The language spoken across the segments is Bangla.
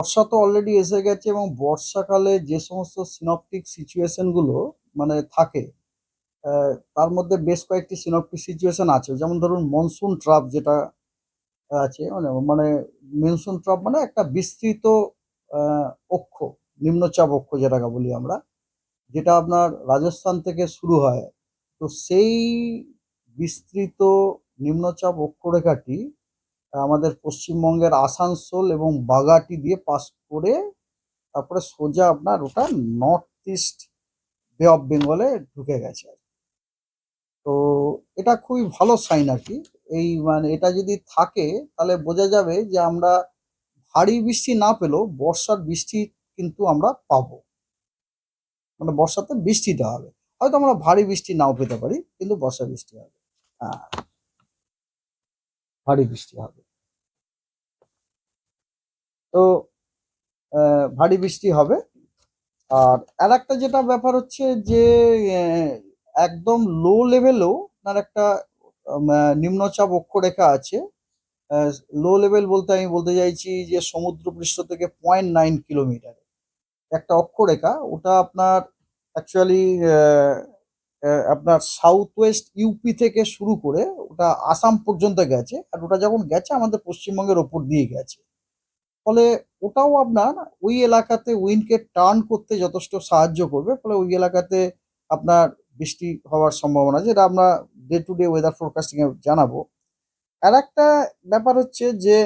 বর্ষা তো অলরেডি এসে গেছে এবং বর্ষাকালে যে সমস্ত সিনপটিক সিচুয়েশনগুলো মানে থাকে তার মধ্যে বেশ কয়েকটি সিনপটিক সিচুয়েশন আছে। যেমন ধরুন মনসুন ট্রাপ যেটা আছে মানে মানে মনসুন ট্রাপ মানে একটা বিস্তৃত অক্ষ, নিম্নচাপ অক্ষ যেটাকে বলি আমরা, যেটা আপনার রাজস্থান থেকে শুরু হয়। তো সেই বিস্তৃত নিম্নচাপ অক্ষরেখাটি আমাদের পশ্চিমবঙ্গের আসানসোল এবং বাগাটি দিয়ে পাস করে তারপরে সোজা আপনার ওটা নর্থ ইস্ট বে অফ বেঙ্গলে ঢুকে গেছে আর। তো এটা খুবই ভালো সাইন আর কি। এই মানে এটা যদি থাকে, তাহলে বোঝা যাবে যে আমরা ভারী বৃষ্টি না পেলেও বর্ষার বৃষ্টি কিন্তু আমরা পাবো। মানে বর্ষাতে বৃষ্টিটা হবে। হয়তো আমরা ভারী বৃষ্টি নাও পেতে পারি, কিন্তু বর্ষা বৃষ্টি হবে। হ্যাঁ। ভারী বৃষ্টি হবে। তো ভারী বৃষ্টি হবে। আর আর একটা যেটা ব্যাপার হচ্ছে যে একদম লো লেভেলেও আপনার একটা নিম্নচাপ অক্ষরেখা আছে। লো লেভেল বলতে আমি বলতে চাইছি যে, সমুদ্রপৃষ্ঠ থেকে পয়েন্ট নাইন কিলোমিটার একটা অক্ষরেখা, ওটা আপনার অ্যাকচুয়ালি আপনার সাউথ ওয়েস্ট ইউপি থেকে শুরু করে ওটা আসাম পর্যন্ত গেছে, আর ওটা যখন গেছে আমাদের পশ্চিমবঙ্গের ওপর দিয়ে গেছে। ফলে ওটাও আপনার ওই এলাকাতে উইন্ডকে টার্ন করতে যথেষ্ট সাহায্য করবে, ফলে ওই এলাকাতে আপনার বৃষ্টি হওয়ার সম্ভাবনা যেটা আমরা day to day weather forecasting এ জানাব। আর একটা ব্যাপার হচ্ছে যে,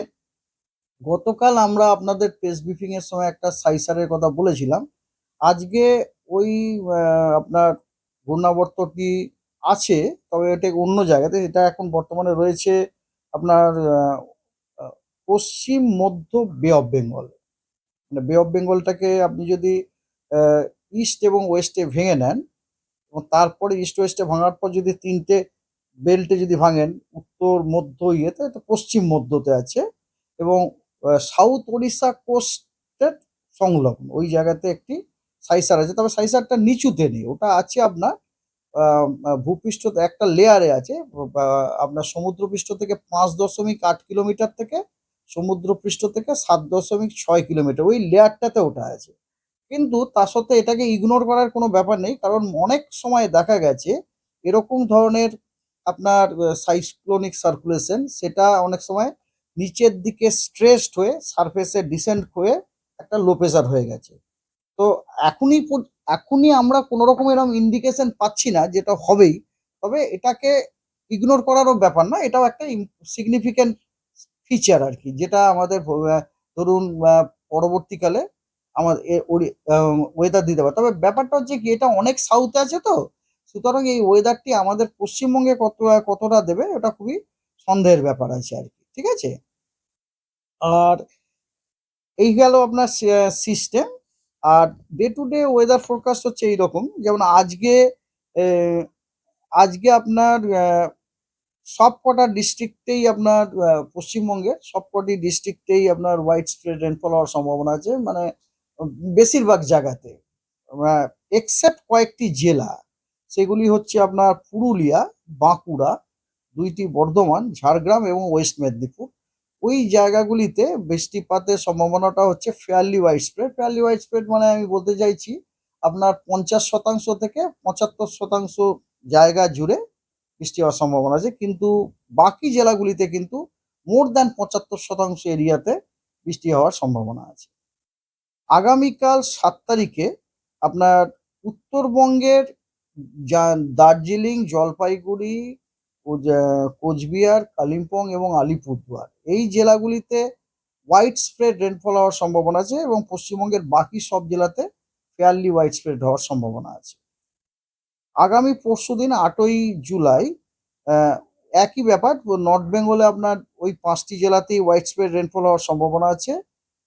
গতকাল আমরা আপনাদের প্রেস ব্রিফিং এর সময় একটা সাইসারের কথা বলেছিলাম। আজকে ওই আপনার ঘূর্ণাবর্তটি আছে, তবে এটা অন্য জায়গাতে এটা এখন বর্তমানে রয়েছে আপনার পশ্চিম মধ্য বে অফ বেঙ্গল মানে বে অফ বেঙ্গলটাকে আপনি যদি ইস্ট এবং ওয়েস্টে ভেঙে নেন, এবং তারপরে ইস্ট ওয়েস্টে ভাঙার পর যদি তিনটে বেল্টে যদি ভাঙেন, উত্তর, মধ্য ইয়েতে, তো পশ্চিম মধ্যতে আছে, এবং সাউথ ওড়িশা কোস্টের সংলগ্ন, ওই জায়গাতে একটি সাইসার আছে, তবে সাইসারটা নিচুতে নেই, ওটা আছে আপনার ভূপৃষ্ঠ একটা লেয়ারে আছে আপনার সমুদ্রপৃষ্ঠ থেকে পাঁচ দশমিক আট কিলোমিটার থেকে, সমুদ্রপৃষ্ঠ থেকে সাত দশমিক ছয় কিলোমিটার, ওই লেয়ারটাতে ওটা আছে। কিন্তু তার সত্ত্বে এটাকে ইগনোর করার কোনো ব্যাপার নেই, কারণ অনেক সময় দেখা গেছে, এরকম ধরনের আপনার সাইক্লোনিক সার্কুলেশন সেটা অনেক সময় নিচের দিকে স্ট্রেসড হয়ে সারফেসে ডিসেন্ট হয়ে একটা লো প্রেশার হয়ে গেছে। তো এখনই এখনই আমরা কোনো রকম এরকম ইন্ডিকেশন পাচ্ছি না যেটা হবেই। তবে এটাকে ইগনোর করারও ব্যাপার না, এটাও একটা সিগনিফিক্যান্ট ফিচার আর কি যেটা আমাদের ধরুন পরবর্তীকালে আমার ওয়েদার দিতে পারে। তবে ব্যাপারটা হচ্ছে কি, এটা অনেক সাউথে আছে তো, সুতরাং এই ওয়েদারটি আমাদের পশ্চিমবঙ্গে কত, কতটা দেবে ওটা খুবই সন্দেহের ব্যাপার আছে আর কি ঠিক আছে? আর এই গেল আপনার system R day to day weather forecast হচ্ছে এইরকম। যেমন আজকে আজকে আপনার সব কটা ডিস্ট্রিক্টেই আপনার পশ্চিমবঙ্গে সব কটি ডিস্ট্রিক্টেই আপনার হোয়াইট স্প্রেড রেনফল হওয়ার সম্ভাবনা আছে। মানে বেশিরভাগ জায়গাতে। এক্সেপ্ট কয়েকটি জেলা। সেগুলি হচ্ছে আপনার পুরুলিয়া, বাঁকুড়া, দুইটি বর্ধমান, ঝাড়গ্রাম এবং ওয়েস্ট মেদিনীপুর। ওই জায়গাগুলিতে বৃষ্টিপাতের সম্ভাবনাটা হচ্ছে fairly wide spread fairly wide spread মানে আমি বলতে চাইছি, আপনার পঞ্চাশ শতাংশ থেকে পঁচাত্তর শতাংশ জায়গা জুড়ে বৃষ্টি হওয়ার সম্ভাবনা আছে। কিন্তু বাকি জেলাগুলিতে কিন্তু মোর দ্যান পঁচাত্তর শতাংশ এরিয়াতে বৃষ্টি হওয়ার সম্ভাবনা আছে। আগামীকাল সাত তারিখে আপনার উত্তরবঙ্গের দার্জিলিং, জলপাইগুড়ি কোচবিহার, কালিম্পং এবং আলিপুরদুয়ার। এই জেলাগুলিতে হোয়াইট স্প্রেড রেনফল হওয়ার সম্ভাবনা আছে এবং পশ্চিমবঙ্গের বাকি সব জেলাতে ফেয়ারলি হোয়াইট স্প্রেড হওয়ার সম্ভাবনা আছে। আগামী পরশুদিন আটই জুলাই একই ব্যাপার নর্থ বেঙ্গলে আপনার ওই পাঁচটি জেলাতেই হোয়াইট স্প্রেড রেনফল হওয়ার সম্ভাবনা আছে।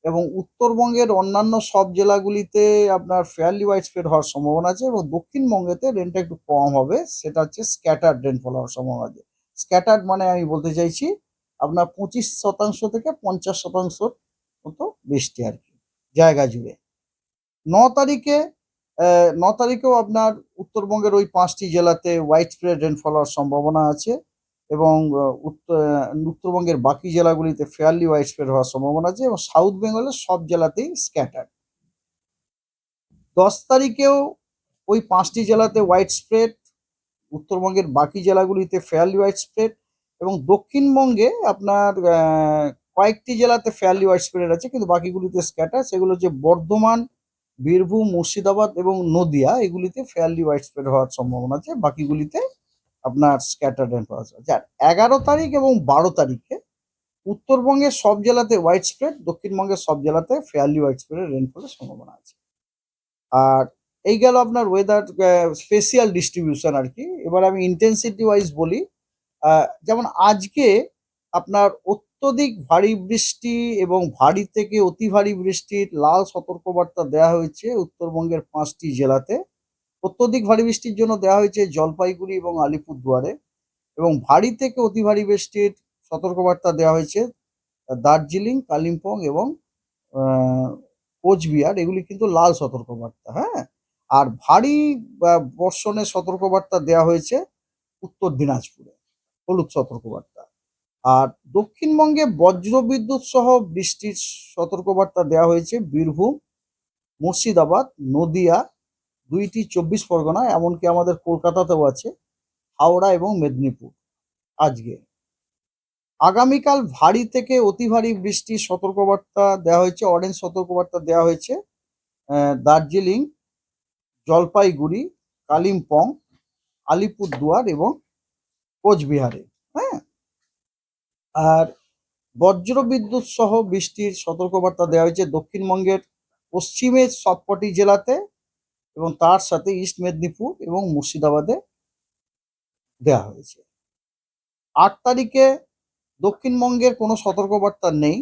এবং উত্তরবঙ্গের অন্যান্য সব জেলাগুলিতে আপনার ফেয়ারলি ওয়াইড স্প্রেড হওয়ার সম্ভাবনা আছে এবং দক্ষিণবঙ্গেতে রেনটা একটু কম হবে, সেটা হচ্ছে স্ক্যাটার্ড রেনফল হওয়ার সম্ভাবনা আছে। স্ক্যাটার্ড মানে আমি বলতে চাইছি আপনার পঁচিশ শতাংশ থেকে পঞ্চাশ শতাংশ মতো বৃষ্টি আর কি, জায়গা জুড়ে। ন তারিখে ন তারিখেও আপনার উত্তরবঙ্গের ওই পাঁচটি জেলাতে হোয়াইট স্প্রেড রেনফল হওয়ার সম্ভাবনা আছে। এবং উত্তর উত্তরবঙ্গের বাকি জেলাগুলিতে ফেয়ারলি ওয়াইড স্প্রেড হওয়ার সম্ভাবনা আছে এবং সাউথ বেঙ্গলের সব জেলাতেই স্ক্যাটার দশ তারিখেও ওই পাঁচটি জেলাতে হোয়াইট স্প্রেড উত্তরবঙ্গের বাকি জেলাগুলিতে ফেয়ারলি ওয়াইড স্প্রেড এবং দক্ষিণবঙ্গে আপনার কয়েকটি জেলাতে ফেয়ারলি ওয়াইড স্প্রেড আছে কিন্তু বাকিগুলিতে স্ক্যাটার সেগুলো হচ্ছে বর্ধমান, বীরভূম, মুর্শিদাবাদ এবং নদিয়া, এগুলিতে ফেয়ারলি হোয়াইট স্প্রেড হওয়ার সম্ভাবনা আছে। বাকিগুলিতে আপনার স্ক্যাটার রেন পাওয়া যাচ্ছে আর এগারো তারিখ এবং বারো তারিখে উত্তরবঙ্গের সব জেলাতে হোয়াইট স্প্রেড দক্ষিণবঙ্গের সব জেলাতে ফেয়ারলি হোয়াইট স্প্রেডের রেনফলের সম্ভাবনা আছে। আর এই গেল আপনার ওয়েদার স্পেশিয়াল ডিস্ট্রিবিউশন আর কি। এবার আমি ইন্টেন্সিটি ওয়াইজ বলি যেমন আজকে আপনার অত্যধিক ভারী বৃষ্টি এবং ভারী থেকে অতি ভারী বৃষ্টির লাল সতর্কবার্তা দেওয়া হয়েছে উত্তরবঙ্গের পাঁচটি জেলাতে। অত্যধিক ভারী বৃষ্টির জন্য দেওয়া হয়েছে জলপাইগুড়ি এবং আলিপুরদুয়ারে এবং ভারী থেকে অতি ভারী বৃষ্টির সতর্কবার্তা দেওয়া হয়েছে দার্জিলিং, কালিম্পং এবং কোচবিহার। এগুলি কিন্তু লাল সতর্কবার্তা হ্যাঁ? আর ভারী বর্ষণের সতর্কবার্তা দেওয়া হয়েছে উত্তর দিনাজপুরে, হলুদ সতর্কবার্তা। আর দক্ষিণবঙ্গে বজ্রবিদ্যুৎ সহ বৃষ্টির সতর্কবার্তা দেওয়া হয়েছে বীরভূম, মুর্শিদাবাদ, নদিয়া দুইটি চব্বিশ পরগনা, এমনকি আমাদের কলকাতাতেও আছে, হাওড়া এবং মেদিনীপুর আজকে। আগামীকাল ভারী থেকে অতি ভারী বৃষ্টির সতর্কবার্তা দেওয়া হয়েছে, অরেঞ্জ সতর্কবার্তা দেওয়া হয়েছে দার্জিলিং, জলপাইগুড়ি, কালিম্পং, আলিপুরদুয়ার এবং কোচবিহারে হ্যাঁ? আর বজ্রবিদ্যুৎ সহ বৃষ্টির সতর্কবার্তা দেওয়া হয়েছে দক্ষিণবঙ্গের পশ্চিমের সবকটি জেলাতে। এবং তার সাথে ইস্ট মেদিনীপুর এবং মুর্শিদাবাদে দেওয়া হয়েছে। আট তারিখে দক্ষিণবঙ্গের কোনো সতর্কবার্তা নেই,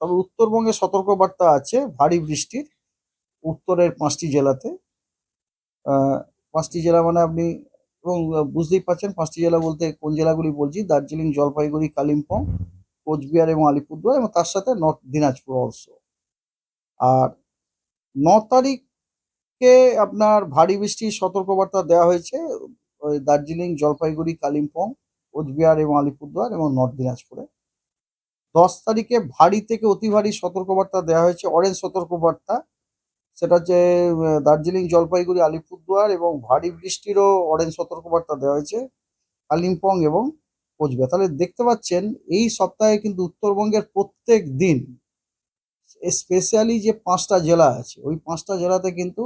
তবে উত্তরবঙ্গে সতর্কবার্তা আছে, ভারী বৃষ্টির উত্তরের পাঁচটি জেলাতে। পাঁচটি জেলা মানে আপনি এবং বুঝতেই পারছেন, পাঁচটি জেলা বলতে কোন জেলাগুলি বলছি? দার্জিলিং, জলপাইগুড়ি, কালিম্পং, কোচবিহার এবং আলিপুরদুয়ার এবং তার সাথে নর্থ দিনাজপুর অলসো আর ন তারিখে আপনার ভারী বৃষ্টির সতর্কবার্তা দেওয়া হয়েছে দার্জিলিং, জলপাইগুড়ি, কালিম্পং, কোচবিহার এবং আলিপুরদুয়ার এবং নর্থ দিনাজপুরে। দশ তারিখে ভারী থেকে অতি ভারী সতর্কবার্তা দেওয়া হয়েছে অরেঞ্জ সতর্কবার্তা। সেটা হচ্ছে দার্জিলিং, জলপাইগুড়ি, আলিপুরদুয়ার এবং ভারী বৃষ্টিরও অরেঞ্জ সতর্কবার্তা দেওয়া হয়েছে, কালিম্পং এবং কোচবিহার। তাহলে দেখতে পাচ্ছেন, এই সপ্তাহে কিন্তু উত্তরবঙ্গের প্রত্যেক দিন, স্পেশালি যে পাঁচটা জেলা আছে, ওই পাঁচটা জেলাতে কিন্তু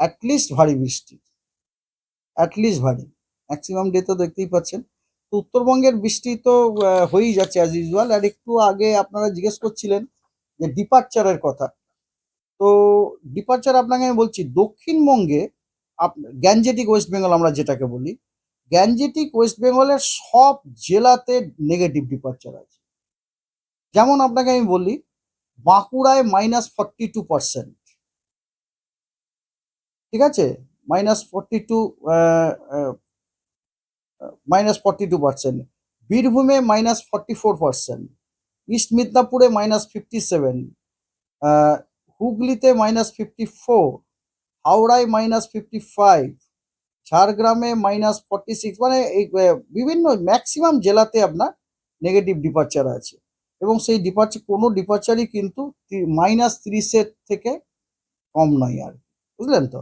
অ্যাটলিস্ট ভারী বৃষ্টি। অ্যাটলিস্ট ভারী। ম্যাক্সিমাম ডে তো দেখতেই পাচ্ছেন। তো উত্তরবঙ্গের বৃষ্টি তো হয়েই যাচ্ছে অ্যাজ ইউজুয়াল আর একটু আগে আপনারা জিজ্ঞেস করছিলেন যে ডিপার্চারের কথা। তো ডিপার্চার আপনাকে আমি বলছি, দক্ষিণবঙ্গে গ্যাঞ্জেটিক ওয়েস্ট বেঙ্গল আমরা যেটাকে বলি গ্যাঞ্জেটিক ওয়েস্ট বেঙ্গলের সব জেলাতে নেগেটিভ ডিপার্চার আছে। যেমন আপনাকে আমি বলি, বাঁকুড়ায় মাইনাস ফর্টি টু পার্সেন্ট ঠিক আছে? Minus forty two minus forty two percent বীরভূমে minus forty four percent east মিদনাপুরে minus fifty seven হুগলিতে মাইনাস ফিফটি ফোর হাওড়ায় মাইনাস ফিফটি ফাইভ ঝাড়গ্রামে মাইনাস ফর্টি সিক্স মানে এই বিভিন্ন ম্যাক্সিমাম জেলাতে আপনার নেগেটিভ ডিপার্চার আছে। এবং সেই ডিপার্চার কোনো ডিপার্চারই কিন্তু মাইনাস তিরিশের থেকে কম নয় আর। বুঝলেন তো?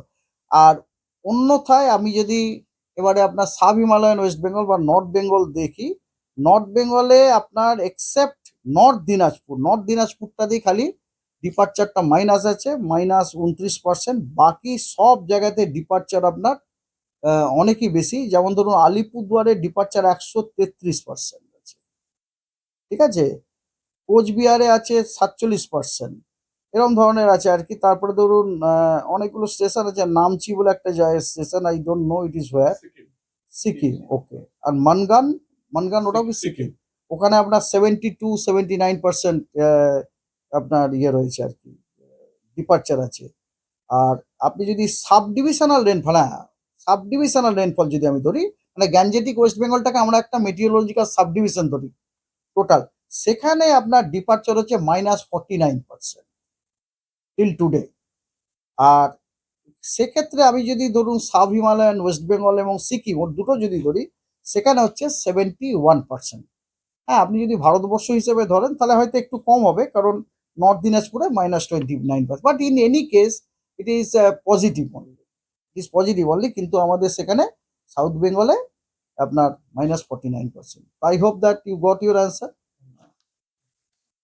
আর অন্যথায় আমি যদি এবারে আপনার সাব হিমালয়ান ওয়েস্ট বেঙ্গল বা নর্থ বেঙ্গল দেখি, নর্থ বেঙ্গলে আপনার এক্সেপ্ট নর্থ দিনাজপুর, নর্থ দিনাজপুরটাতেই খালি ডিপার্চারটা মাইনাস আছে মাইনাস উনত্রিশ পার্সেন্ট বাকি সব জায়গাতে ডিপার্চার আপনার অনেকই বেশি। যেমন ধরুন আলিপুরদুয়ারে ডিপার্চার একশো তেত্রিশ পার্সেন্ট আছে। ঠিক আছে? কোচবিহারে আছে সাতচল্লিশ পার্সেন্ট এরকম ধরনের আছে আর কি। তারপরে ধরুন অনেকগুলো স্টেশন আছে নামচি বলে একটা যায় station I don't know it is where Sikkim. Okay আর মানগান মানগান ওটাও কি সিকিম। ওখানে আপনার seventy two seventy nine percent আপনার ইয়ে রয়েছে আর কি ডিপার্চার আছে। আর আপনি যদি সাব ডিভিশনাল রেনফল হ্যাঁ সাব ডিভিশনাল রেনফল যদি আমি ধরি মানে গ্যাঞ্জেটিক ওয়েস্ট বেঙ্গলটাকে আমরা একটা মেটিওলজিক্যাল সাব ডিভিশন ধরি টোটাল সেখানে আপনার ডিপার্চার হচ্ছে minus forty nine percent till today আর সেক্ষেত্রে আমি যদি ধরুন সাব হিমালয়ান ওয়েস্ট বেঙ্গল এবং সিকিম ওর দুটো যদি ধরি, সেখানে হচ্ছে সেভেন্টি ওয়ান পার্সেন্ট হ্যাঁ আপনি যদি ভারতবর্ষ হিসেবে ধরেন, তাহলে হয়তো একটু কম হবে, কারণ নর্থ দিনাজপুরে minus twenty nine percent but in any case it is positive only it is positive only কিন্তু আমাদের সেখানে সাউথ বেঙ্গলে আপনার minus forty nine percent I hope that you got your answer